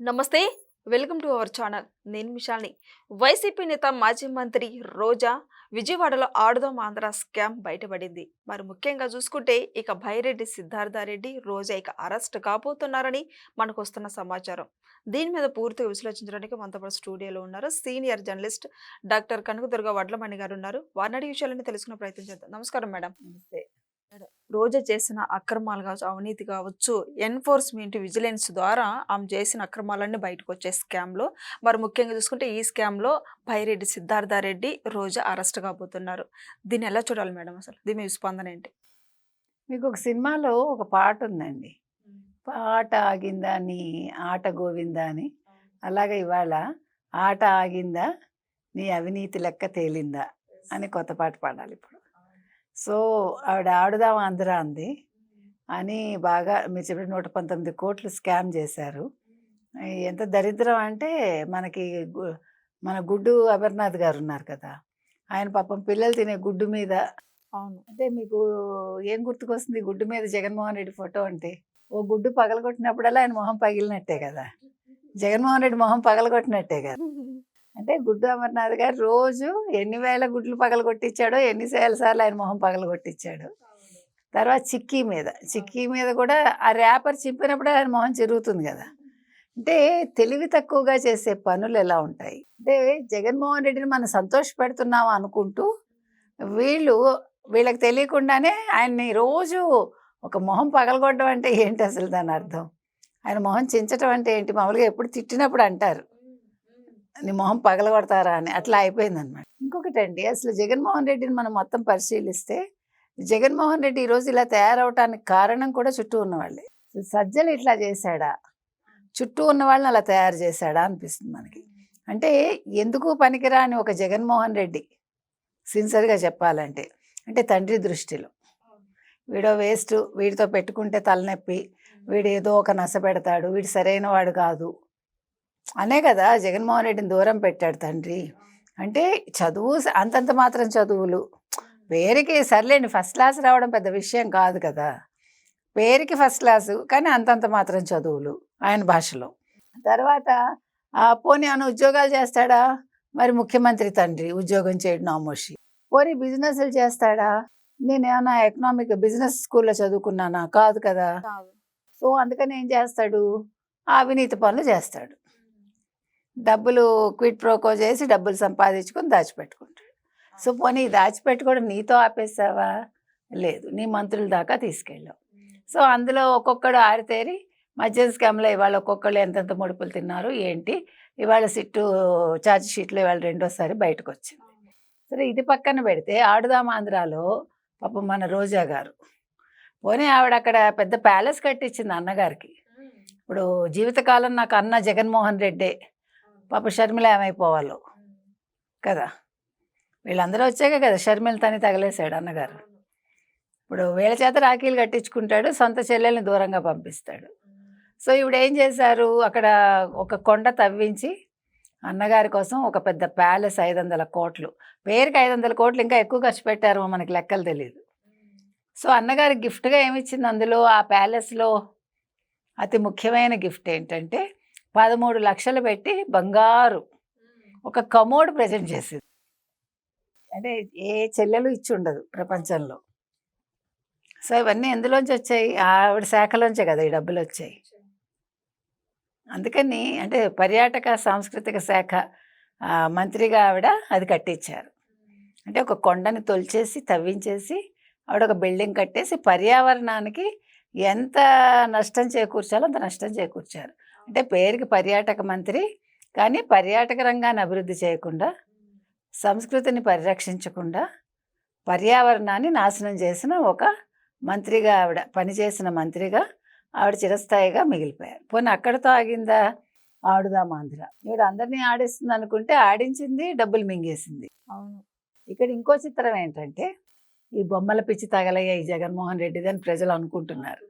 నమస్తే welcome to our channel. నేను మిషాల్ని. YCP నేత మాజీ మంత్రి రోజా విజయవాడలో ఆడుదాం ఆంధ్ర స్కామ్ బయటపడింది. మరి ముఖ్యంగా చూసుకుంటే ఇక భైరెడ్డి సిద్ధార్థారెడ్డి రోజా ఇక అరెస్ట్ కాబోతున్నారని మనకు వస్తున్న సమాచారం. దీని మీద పూర్తిగా విశ్లేషించడానికి మనతో పాటు స్టూడియోలో ఉన్నారు senior journalist doctor Kanakadurga Vadlamani garu ఉన్నారు. వారినడి విషయాలని తెలుసుకునే ప్రయత్నం చేద్దాం. నమస్కారం మేడం. నమస్తే. రోజా చేసిన అక్రమాలు కావచ్చు అవినీతి కావచ్చు ఎన్ఫోర్స్మెంట్ విజిలెన్స్ ద్వారా ఆమె చేసిన అక్రమాలన్నీ బయటకు వచ్చే స్కామ్లో. మరి ముఖ్యంగా చూసుకుంటే ఈ స్కామ్లో భైరెడ్డి సిద్ధార్థారెడ్డి రోజా అరెస్ట్ కాబోతున్నారు. దీన్ని ఎలా చూడాలి మేడం అసలు? దీని మీ స్పందన ఏంటి? మీకు ఒక సినిమాలో ఒక పాట ఉందండి. పాట ఆగిందా నీ ఆట గోవిందా అని. అలాగే ఇవాళ ఆట ఆగిందా నీ అవినీతి లెక్క తేలిందా అని కొత్త పాట పాడాలి ఇప్పుడు. సో ఆవిడ ఆడుదాం ఆంధ్ర అంది. అని బాగా మీరు చెప్పిన నూట పంతొమ్మిది కోట్లు స్కామ్ చేశారు. ఎంత దరిద్రం అంటే మనకి మన గుడ్డు అమర్నాథ్ గారు ఉన్నారు కదా ఆయన పాపం పిల్లలు తినే గుడ్డు మీద అవును. అంటే మీకు ఏం గుర్తుకొస్తుంది? గుడ్డు మీద జగన్మోహన్ రెడ్డి ఫోటో అంటే ఓ గుడ్డు పగలగొట్టినప్పుడల్లా ఆయన మొహం పగిలినట్టే కదా. జగన్మోహన్ రెడ్డి మొహం పగలగొట్టినట్టే కదా. అంటే గుడ్డు అమర్నాథ్ గారు రోజు ఎన్ని వేల గుడ్లు పగలగొట్టించాడో ఎన్ని వేల సార్లు ఆయన మొహం పగలగొట్టించాడు. తర్వాత చిక్కీ మీద చిక్కీ మీద కూడా ఆ ర్యాపర్ చింపినప్పుడే ఆయన మొహం చిరుగుతుంది కదా. అంటే తెలివి తక్కువగా చేసే పనులు ఎలా ఉంటాయి? అంటే జగన్మోహన్ రెడ్డిని మనం సంతోష పెడుతున్నాం అనుకుంటూ వీళ్ళు వీళ్ళకి తెలియకుండానే ఆయన్ని రోజు ఒక మొహం పగలగొట్టడం అంటే ఏంటి అసలు దాని అర్థం? ఆయన మొహం చించటం అంటే ఏంటి? మామూలుగా ఎప్పుడు తిట్టినప్పుడు అంటారు. నీ మొహం పగలగొడతారా అని అట్లా అయిపోయింది అనమాట ఇంకొకటి అండి అసలు జగన్మోహన్ రెడ్డిని మనం మొత్తం పరిశీలిస్తే జగన్మోహన్ రెడ్డి ఈరోజు ఇలా తయారవటానికి కారణం కూడా చుట్టూ ఉన్నవాళ్ళే. సజ్జలు ఇట్లా చేశాడా? చుట్టూ ఉన్న వాళ్ళని అలా తయారు చేశాడా అనిపిస్తుంది మనకి. అంటే ఎందుకు పనికిరా అని ఒక జగన్మోహన్ రెడ్డి? సిన్సియర్గా చెప్పాలంటే. అంటే తండ్రి దృష్టిలో. వీడో వేస్ట్ వీడితో పెట్టుకుంటే తలనొప్పి వీడు ఏదో ఒక నశ పెడతాడు వీడు సరైన వాడు కాదు. అనే కదా జగన్మోహన్ రెడ్డిని దూరం పెట్టాడు తండ్రి. అంటే చదువు అంతంత మాత్రం చదువులు. పేరుకి సర్లేండి ఫస్ట్ క్లాస్ రావడం పెద్ద విషయం కాదు కదా. పేరుకి ఫస్ట్ క్లాసు కానీ అంతంత మాత్రం చదువులు ఆయన భాషలో. తర్వాత ఆ, పోనీ అని ఉద్యోగాలు చేస్తాడా? మరి ముఖ్యమంత్రి తండ్రి ఉద్యోగం చేయడం నామోషి పోనీ బిజినెస్లు చేస్తాడా? నేను ఏమైనా ఎకనామిక్ బిజినెస్ స్కూల్లో చదువుకున్నానా? కాదు. కదా. సో అందుకని ఏం చేస్తాడు? ఆ అవినీతి పనులు చేస్తాడు. డబ్బులు క్విట్ ప్రోకో చేసి డబ్బులు సంపాదించుకొని దాచిపెట్టుకుంటాడు. సో పోనీ దాచిపెట్టుకోవడం నీతో ఆపేసావా? లేదు నీ మంత్రుల దాకా తీసుకెళ్ళావు. సో అందులో ఒక్కొక్కడు ఆరితేరి మద్యం స్కామ్లో ఇవాళ ఒక్కొక్కళ్ళు ఎంతెంత ముడుపులు తిన్నారు ఏంటి? ఇవాళ సిట్టు ఛార్జ్ షీట్లో ఇవాళ రెండోసారి బయటకు వచ్చింది సరే ఇది పక్కన పెడితే ఆడుదాం ఆంధ్రాలో పాపం మన రోజా గారు. పోనీ ఆవిడ అక్కడ పెద్ద ప్యాలెస్ కట్టించింది అన్నగారికి. ఇప్పుడు జీవితకాలం నాకు అన్న జగన్మోహన్ రెడ్డే. పాప షర్మిల ఏమైపోవాలో? కదా. వీళ్ళందరూ వచ్చాక కదా షర్మిల తని తగలేశాడు అన్నగారు. ఇప్పుడు వీళ్ళ చేత రాఖీలు కట్టించుకుంటాడు సొంత చెల్లెల్ని దూరంగా పంపిస్తాడు. సో ఇప్పుడు ఏం చేశారు? అక్కడ ఒక కొండ తవ్వించి అన్నగారి కోసం ఒక పెద్ద ప్యాలెస్ ఐదు వందల కోట్లు. పేరుకి ఐదు వందల కోట్లు ఇంకా ఎక్కువ ఖర్చు పెట్టారు మనకి లెక్కలు తెలియదు సో అన్నగారి గిఫ్ట్గా ఏమిచ్చింది అందులో? ఆ ప్యాలెస్లో అతి ముఖ్యమైన గిఫ్ట్ ఏంటంటే పదమూడు లక్షలు పెట్టి బంగారు ఒక కమోడ్ ప్రజెంట్ చేసింది. అంటే ఏ చెల్లెలు ఇచ్చి ఉండదు ప్రపంచంలో. సో ఇవన్నీ ఎందులోంచి వచ్చాయి? ఆవిడ శాఖలోంచే కదా ఈ డబ్బులు వచ్చాయి. అందుకని అంటే పర్యాటక సాంస్కృతిక శాఖ మంత్రిగా ఆవిడ అది కట్టించారు అంటే ఒక కొండని తొలిచేసి తవ్వించేసి ఆవిడ ఒక బిల్డింగ్ కట్టేసి పర్యావరణానికి ఎంత నష్టం చేకూర్చాలో అంత నష్టం చేకూర్చారు. అంటే పేరుకి పర్యాటక మంత్రి కానీ పర్యాటక రంగాన్ని అభివృద్ధి చేయకుండా సంస్కృతిని పరిరక్షించకుండా పర్యావరణాన్ని నాశనం చేసిన ఒక మంత్రిగా ఆవిడ పనిచేసిన మంత్రిగా ఆవిడ చిరస్థాయిగా మిగిలిపోయారు. పోనీ అక్కడితో ఆగిందా? ఆడుదాం ఆంధ్ర ఈవిడ అందరినీ ఆడిస్తుంది అనుకుంటే ఆడించింది డబ్బులు మింగేసింది. అవును. ఇక్కడ ఇంకో చిత్రం ఏంటంటే ఈ బొమ్మల పిచ్చి తగలయ్యా ఈ జగన్మోహన్ రెడ్డిది అని ప్రజలు అనుకుంటున్నారు.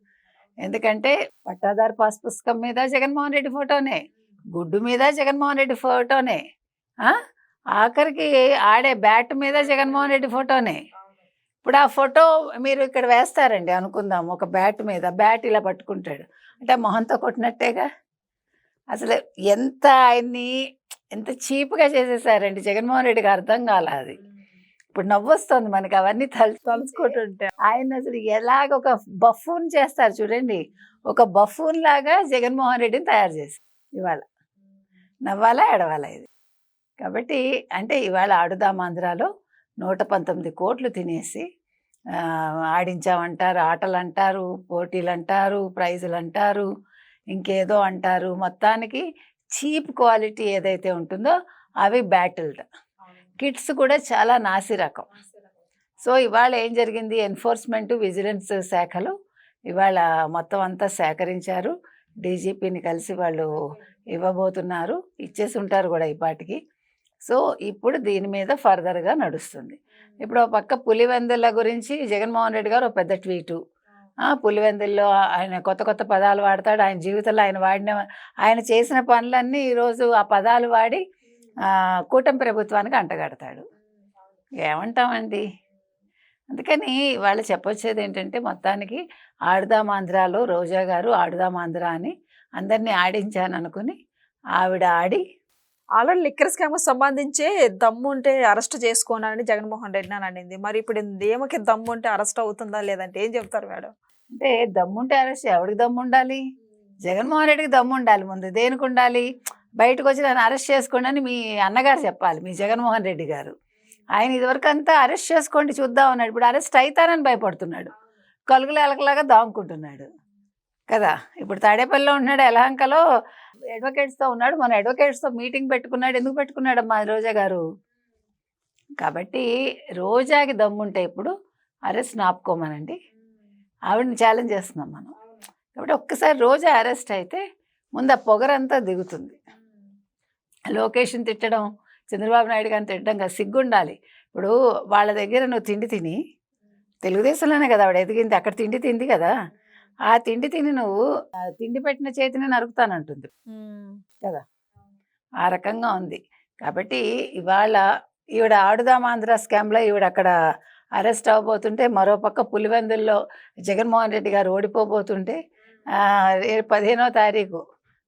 ఎందుకంటే పట్టాదారు పాస్ పుస్తకం మీద జగన్మోహన్ రెడ్డి ఫోటోనే గుడ్డు మీద జగన్మోహన్ రెడ్డి ఫోటోనే ఆఖరికి ఆడే బ్యాట్ మీద జగన్మోహన్ రెడ్డి ఫోటోనే. ఇప్పుడు ఆ ఫోటో మీరు ఇక్కడ వేస్తారండి అనుకుందాం ఒక బ్యాట్ మీద బ్యాట్ ఇలా పట్టుకుంటాడు. అంటే మొహంతో కొట్టినట్టేగా? అసలు ఎంత ఆయన్ని ఎంత చీప్గా చేసేసారండి జగన్మోహన్ రెడ్డికి అర్థం కాల అది. ఇప్పుడు నవ్వొస్తుంది మనకి అవన్నీ తలు తలుచుకుంటుంటే. ఆయన అసలు ఎలాగ ఒక బఫూన్ చేస్తారు చూడండి. ఒక బఫూన్ లాగా జగన్మోహన్ రెడ్డిని తయారు చేసి ఇవాళ. నవ్వాలా ఎడవాలా ఇది? కాబట్టి అంటే ఇవాళ ఆడుదాం ఆంధ్రాలో నూట పంతొమ్మిది కోట్లు తినేసి ఆడించామంటారు ఆటలు అంటారు పోటీలు అంటారు ప్రైజులు అంటారు ఇంకేదో అంటారు. మొత్తానికి చీప్ క్వాలిటీ ఏదైతే ఉంటుందో అవి బ్యాటిల్డ్. కిట్స్ కూడా చాలా నాసి రకం. సో ఇవాళ ఏం జరిగింది? ఎన్ఫోర్స్మెంట్ విజిలెన్స్ శాఖలు ఇవాళ మొత్తం అంతా సేకరించారు. డీజీపీని కలిసి వాళ్ళు ఇవ్వబోతున్నారు. ఇచ్చేసి ఉంటారు కూడా ఈ పాటికి. సో ఇప్పుడు దీని మీద ఫర్దర్గా నడుస్తుంది. ఇప్పుడు ఒక పక్క పులివెందుల గురించి జగన్మోహన్ రెడ్డి గారు ఒక పెద్ద ట్వీటు. పులివెందుల్లో ఆయన కొత్త కొత్త పదాలు వాడతాడు. ఆయన జీవితంలో ఆయన వాడిన ఆయన చేసిన పనులన్నీ ఈరోజు ఆ పదాలు వాడి కూటమి ప్రభుత్వానికి అంటగడతాడు. ఏమంటామండి? అందుకని వాళ్ళు చెప్పొచ్చేది ఏంటంటే మొత్తానికి ఆడుదాం ఆంధ్రాలో రోజా గారు ఆడుదాం ఆంధ్ర అని అందరినీ ఆడించాను అనుకుని ఆవిడ ఆడి ఆల్రెడీ లిక్కర్ స్కామ్ సంబంధించి దమ్ము ఉంటే అరెస్ట్ చేసుకోనని జగన్మోహన్ రెడ్డి అని అనింది. మరి ఇప్పుడు ఏమకి దమ్ము ఉంటే అరెస్ట్ అవుతుందా లేదంటే ఏం చెప్తారు మేడం? అంటే దమ్ముంటే అరెస్ట్ ఎవరికి దమ్ము ఉండాలి? జగన్మోహన్ రెడ్డికి దమ్ము ఉండాలి. ముందు దేనికి ఉండాలి? బయటకు వచ్చి నన్ను అరెస్ట్ చేసుకోండి అని మీ అన్నగారు చెప్పాలి మీ జగన్మోహన్ రెడ్డి గారు. ఆయన ఇదివరకు అంతా అరెస్ట్ చేసుకోండి చూద్దాం అన్నాడు. ఇప్పుడు అరెస్ట్ అవుతానని భయపడుతున్నాడు. కలుగులు ఎలకలాగా దాముకుంటున్నాడు కదా? ఇప్పుడు తాడేపల్లిలో ఉన్నాడు ఎలహంకలో. అడ్వకేట్స్తో ఉన్నాడు. మన అడ్వకేట్స్తో మీటింగ్ పెట్టుకున్నాడు. ఎందుకు పెట్టుకున్నాడు అమ్మా రోజా గారు? కాబట్టి రోజాకి దమ్ముంటే ఇప్పుడు అరెస్ట్ నాపుకోమనండి. ఆవిడని ఛాలెంజ్ చేస్తున్నాం మనం. కాబట్టి ఒక్కసారి రోజా అరెస్ట్ అయితే ముందు ఆ పొగరంతా దిగుతుంది. లోకేష్ని తిట్టడం చంద్రబాబు నాయుడు గారిని తిట్టడం కదా సిగ్గుండాలి. ఇప్పుడు వాళ్ళ దగ్గర నువ్వు తిండి తిని తెలుగుదేశంలోనే కదా ఆవిడ ఎదిగింది అక్కడ తిండి తింది కదా. ఆ తిండి తిని నువ్వు తిండి పెట్టిన చేతిని నరుకుతానంటుంది. ఆ రకంగా ఉంది. కాబట్టి ఇవాళ ఈవిడ ఆడుదాం ఆంధ్ర స్కామ్లో ఈవిడ అక్కడ అరెస్ట్ అవ్వబోతుంటే మరోపక్క పులివెందుల్లో జగన్మోహన్ రెడ్డి గారు ఓడిపోబోతుంటే పదిహేనో తారీఖు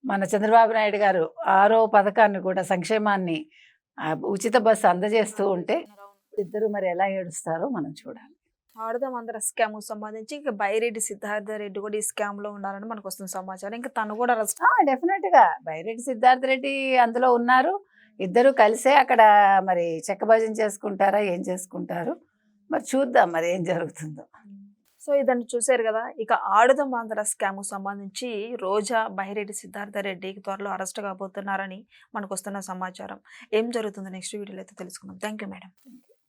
మన చంద్రబాబు నాయుడు గారు ఆరో పథకాన్ని కూడా సంక్షేమాన్ని ఉచిత బస్సు అందజేస్తూ ఉంటే ఇద్దరు మరి ఎలా ఏడుస్తారో మనం చూడాలి. ఆడదాం అందర స్కామ్ సంబంధించి ఇంకా బైరెడ్డి సిద్ధార్థ రెడ్డి కూడా ఈ స్కామ్లో ఉన్నారని మనకు వస్తున్న సమాచారం. ఇంకా తను కూడా అరెస్ట్ డెఫినెట్గా బైరెడ్డి సిద్ధార్థ రెడ్డి అందులో ఉన్నారు. ఇద్దరు కలిసే అక్కడ మరి చెక్క భజన చేసుకుంటారా ఏం చేసుకుంటారు? మరి చూద్దాం మరి ఏం జరుగుతుందో. సో ఇదని చూశారు కదా! ఇక ఆడుదాం ఆంధ్ర స్కామ్ సంబంధించి రోజా బహిరెడ్డి సిద్ధార్థ రెడ్డికి త్వరలో అరెస్ట్ కాబోతున్నారని మనకు వస్తున్న సమాచారం. ఏం జరుగుతుంది నెక్స్ట్ వీడియోలో అయితే తెలుసుకుందాం. Thank you madam